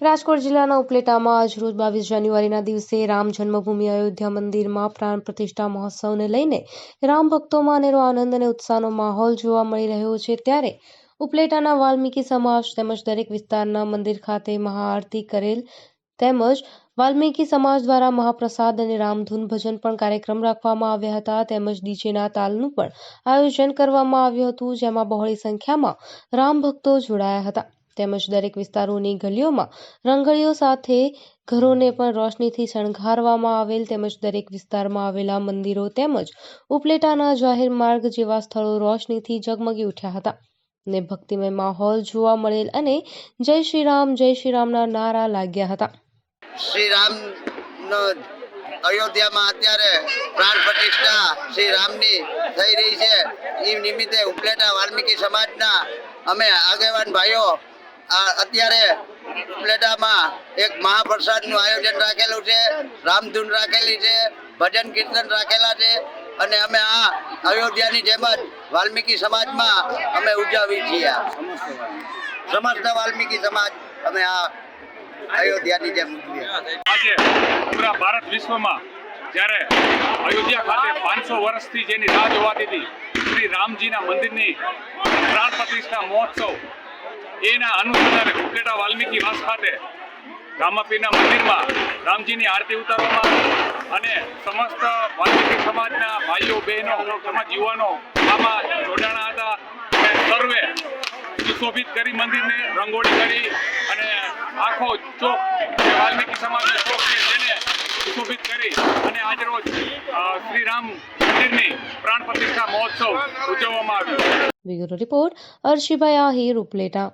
રાજકોટ જિલ્લાના ઉપલેટામાં આજરોજ બાવીસ જાન્યુઆરીના દિવસે રામ જન્મભૂમિ અયોધ્યા મંદિરમાં પ્રાણ પ્રતિષ્ઠા મહોત્સવને લઈને રામ ભક્તોમાં અનેરો આનંદ અને ઉત્સાહનો માહોલ જોવા મળી રહ્યો છે. ત્યારે ઉપલેટાના વાલ્મીકી સમાજ તેમજ દરેક વિસ્તારના મંદિર ખાતે મહાઆરતી કરેલ તેમજ વાલ્મીકી સમાજ દ્વારા મહાપ્રસાદ અને રામધૂન ભજન પણ કાર્યક્રમ રાખવામાં આવ્યા હતા. તેમજ ડીજેના તાલનું પણ આયોજન કરવામાં આવ્યું હતું, જેમાં બહોળી સંખ્યામાં રામ ભક્તો જોડાયા હતા. તેમજ દરેક વિસ્તારોની ગલીઓમાં રંગળીઓ સાથે ઘરોને પણ રોશનીથી શણગારવામાં આવેલ તેમજ દરેક વિસ્તારમાં આવેલા મંદિરો તેમજ ઉપલેટાના જાહેર માર્ગ જેવા સ્થળો રોશનીથી ઝગમગી ઉઠ્યા હતા. ને ભક્તિમય માહોલ જોવા મળેલ અને જય શ્રી રામ, જય શ્રી રામના નારા લાગ્યા હતા. શ્રી રામ અયોધ્યામાં અત્યારે પ્રાણ પ્રતિષ્ઠા શ્રી રામની થઈ રહી છે. એ નિમિત્તે ઉપલેટા વાલ્મીકી સમાજના અમે આગેવાન ભાઈઓ અત્યારે ઉપલેટામાં એક મહાપ્રસાદનું આયોજન રાખેલું છે, રામધૂન રાખેલી છે, ભજન કીર્તન રાખેલા છે, અને અમે આ અયોધ્યાની જેમ જ વાલ્મીકી સમાજમાં અમે ઉજવી છીએ. સમસ્ત વાલ્મીકી સમાજ અમે આ અયોધ્યાની જેમ આજે પૂરા ભારત વિશ્વમાં જ્યારે અયોધ્યા ખાતે પાંચસો વર્ષથી જેની રાહ જોવાતી હતી, શ્રી રામજીના મંદિરની પ્રાણ પ્રતિષ્ઠા મહોત્સવ એના અનુસંધાને ઉપલેટા વાલ્મીકી વાસ ખાતે રામાપીરના મંદિરમાં રામજીની આરતી ઉતારવામાં અને સમસ્ત વાલ્મીકી સમાજના ભાઈઓ, બહેનો, સમાજ યુવાનો આમાં જોડાણા હતા. સર્વે સુશોભિત કરી મંદિરને રંગોળી કરી અને આખો ચોક વાલ્મીકી સમાજનો ચોક છે તેને સુશોભિત કરી અને આજરોજ રોજ શ્રી રામ મંદિરની પ્રાણ પ્રતિષ્ઠા મહોત્સવ ઉજવવામાં આવ્યો બ્યુરો રિપોર્ટ અર્શિભાઈ આહિર ઉપલેટા.